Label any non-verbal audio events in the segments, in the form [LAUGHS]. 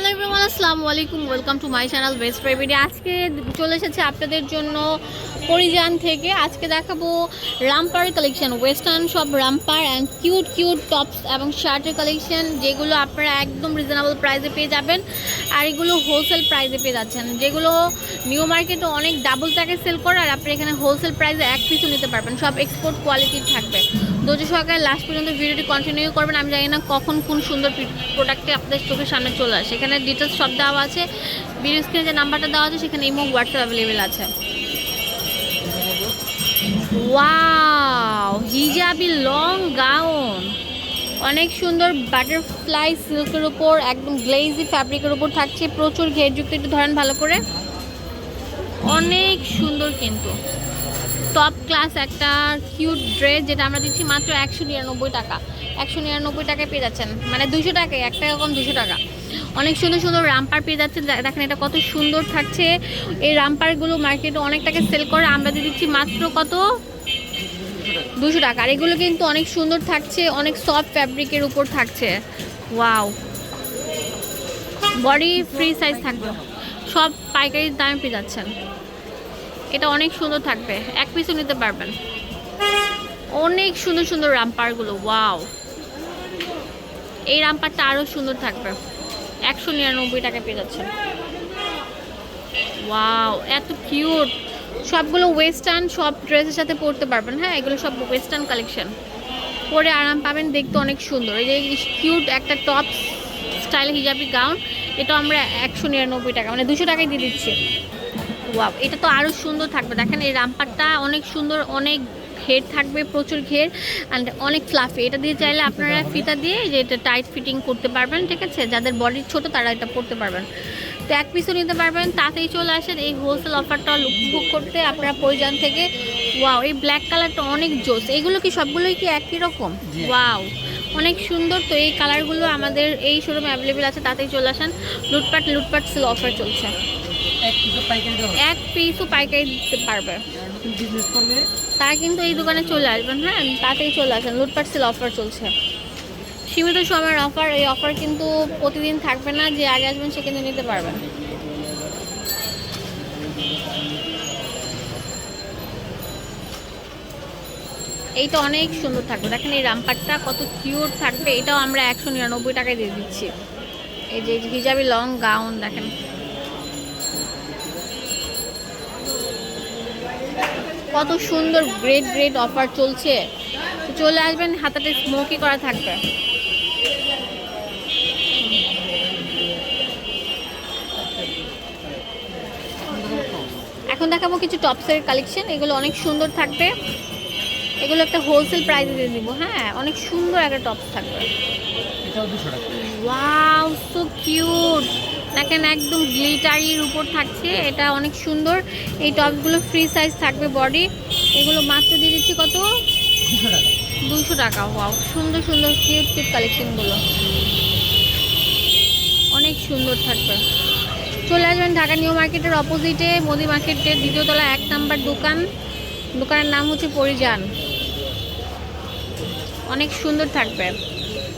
Hello everyone আসসালামু আলাইকুম welcome to my channel best প্রাইভেটি আজকে চলে এসেছে আপনাদের জন্য পরিজান থেকে। আজকে দেখাবো রামপার কালেকশন ওয়েস্টার্ন সব romper and cute cute tops এবং শার্টের কালেকশন যেগুলো আপনারা একদম রিজনেবল প্রাইসে পেয়ে যাবেন। আর এগুলো হোলসেল প্রাইসে পেয়ে যাচ্ছেন। যেগুলো নিউ মার্কেটে অনেক ডাবল টাকায় সেল করে, আর আপনি এখানে হোলসেল প্রাইসে এক পিসও নিতে পারবেন। সব এক্সপোর্ট কোয়ালিটির থাকবে। ধৈর্য সহকারে লাস্ট পর্যন্ত ভিডিওটি কন্টিনিউ করবেন। আমি জানি না কখন কোন সুন্দর প্রোডাক্টটি আপনাদের চোখের সামনে চলে আসে। এখানে ডিটেলস সব দেওয়া আছে। ভিডিও স্ক্রিনে যে নাম্বারটা দেওয়া আছে, সেখানে ইমো হোয়াটসঅ্যাপ অ্যাভেলেবেল আছে। ওয়াও হিজাবি লং গাউন অনেক সুন্দর বাটারফ্লাই সিল্কের উপর, একদম গ্লেজি ফ্যাব্রিকের উপর থাকছে। প্রচুর ঘেরযুক্ত একটু ধরেন ভালো করে। অনেক সুন্দর কিন্তু। টপ ক্লাস একটা কিউট ড্রেস যেটা আমরা দিচ্ছি মাত্র একশো নিরানব্বই টাকা। একশো নিরানব্বই টাকায় পেয়ে যাচ্ছেন। মানে দুশো টাকায়, একটা এরকম দুশো টাকা। অনেক সুন্দর সুন্দর রামপার পেয়ে যাচ্ছে। দেখেন এটা কত সুন্দর থাকছে। এই রামপারগুলো মার্কেটে অনেক টাকা সেল করে। আমরা দিয়ে দিচ্ছি মাত্র কত? দুশো টাকা। আর এগুলো কিন্তু অনেক সুন্দর থাকছে। অনেক সফট ফ্যাব্রিকের উপর থাকছে। ওয়াও বডি ফ্রি সাইজ থাকবে। সব পাইকারি দামে পেয়ে যাচ্ছেন। এটা অনেক সুন্দর থাকবে। এক পিসও নিতে পারবেন। অনেক সুন্দর সুন্দর রামপারগুলো। ওয়াও এই রামপারটা আরও সুন্দর থাকবে। একশো নিরানব্বই টাকা পেয়ে যাচ্ছে ওয়াও, এত কিউট। সবগুলো ওয়েস্টার্ন, সব ড্রেসের সাথে পরতে পারবেন। হ্যাঁ এগুলো সব ওয়েস্টার্ন কালেকশন। পরে আরাম পাবেন, দেখতে অনেক সুন্দর। এই যে কিউট একটা টপ স্টাইল হিজাবি গাউন এটা আমরা একশো নিরানব্বই টাকা মানে দুশো টাকায় দিয়ে দিচ্ছি। ওয়াও, এটা তো আরও সুন্দর থাকবে। দেখেন এই রামপারটা অনেক সুন্দর, অনেক ঘের থাকবে প্রচুর ঘের অ্যান্ড অনেক ফ্লাফি এটা দিয়ে চাইলে আপনারা [LAUGHS] ফিতা দিয়ে যে এটা টাইট ফিটিং করতে পারবেন ঠিক আছে? যাদের বডি ছোট তারা এটা পরতে পারবেন। তো এক পিসও নিতে পারবেন তাতেই চলে আসেন এই হোলসেল অফারটা উপভোগ করতে আপনারা প্রয়োজন থেকে। ওয়াও এই ব্ল্যাক কালারটা অনেক জোস। এগুলো কি সবগুলোই কি একই রকম। ওয়াও অনেক সুন্দর। তো এই কালারগুলো আমাদের এই শোরুমে অ্যাভেলেবেল আছে তাতেই চলে আসেন। লুটপাট লুটপাট সেল অফার চলছে। এক পিসও পাইকারি দিতে পারবে। বিজনেস করবে। তারা কিন্তু এই দোকানে চলে আসবেন হ্যাঁ? তাতেই চলে আসেন। লুটপাট সেল অফার চলছে। সীমিত সময়ের অফার এই অফার কিন্তু প্রতিদিন থাকবে না, যে আগে আসবেন সে কিন্তু নিতে পারবেন। এইটা অনেক সুন্দর থাকবে। দেখেন এই রামপাটটা কত কিউট থাকবে, এটাও আমরা একশো নিরানব্বই টাকায় দিয়ে দিচ্ছি। এই যে হিজাবি লং গাউন দেখেন। কত সুন্দর গ্রেট গ্রেট অফার চলছে। চলে আসবেন হাতাতে স্মোকি করা থাকবে। এখন দেখাবো কিছু টপসের কালেকশন এগুলো অনেক সুন্দর থাকবে। এগুলো একটা হোলসেল প্রাইসে দিয়ে দিব হ্যাঁ অনেক সুন্দর একটা টপস থাকবে। এটাও দুশো টাকা। ওয়াও সো কিউট দেখেন একদম গ্লিটারির উপর থাকছে, এটা অনেক সুন্দর। এই টপগুলো ফ্রি সাইজ থাকবে বডি এগুলো মাত্র দিয়ে দিচ্ছি কত? দুশো টাকা ওয়াও সুন্দর সুন্দর কিউট কিউট কালেকশনগুলো অনেক সুন্দর থাকবে। চলে আসবেন ঢাকা নিউ মার্কেটের অপোজিটে মোদি মার্কেটের দ্বিতীয় তলা এক নাম্বার দোকান। দোকানের নাম হচ্ছে পরিজান অনেক সুন্দর থাকবে।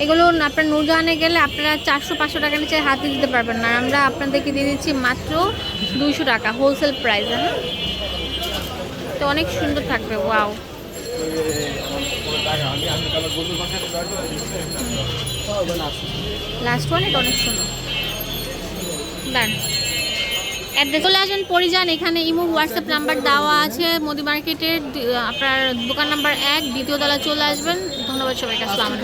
এগুলো আপনার নূরজাহানে গেলে আপনারা চারশো, পাঁচশো টাকা নিচে হাতে দিতে পারবেন না। আমরা আপনাদেরকে দিয়ে দিচ্ছি মাত্র দুইশো টাকা হোলসেল প্রাইস হ্যাঁ? তো অনেক সুন্দর থাকবে ওয়াও লাস্ট অনেক সুন্দর। আসবেন এখানে হোয়াটসঅ্যাপ নাম্বার দেওয়া আছে মার্কেটের আপনার দোকান নাম্বার এক, দ্বিতীয় চলে আসবেন। ধন্যবাদ সবাইকে, আসসালামু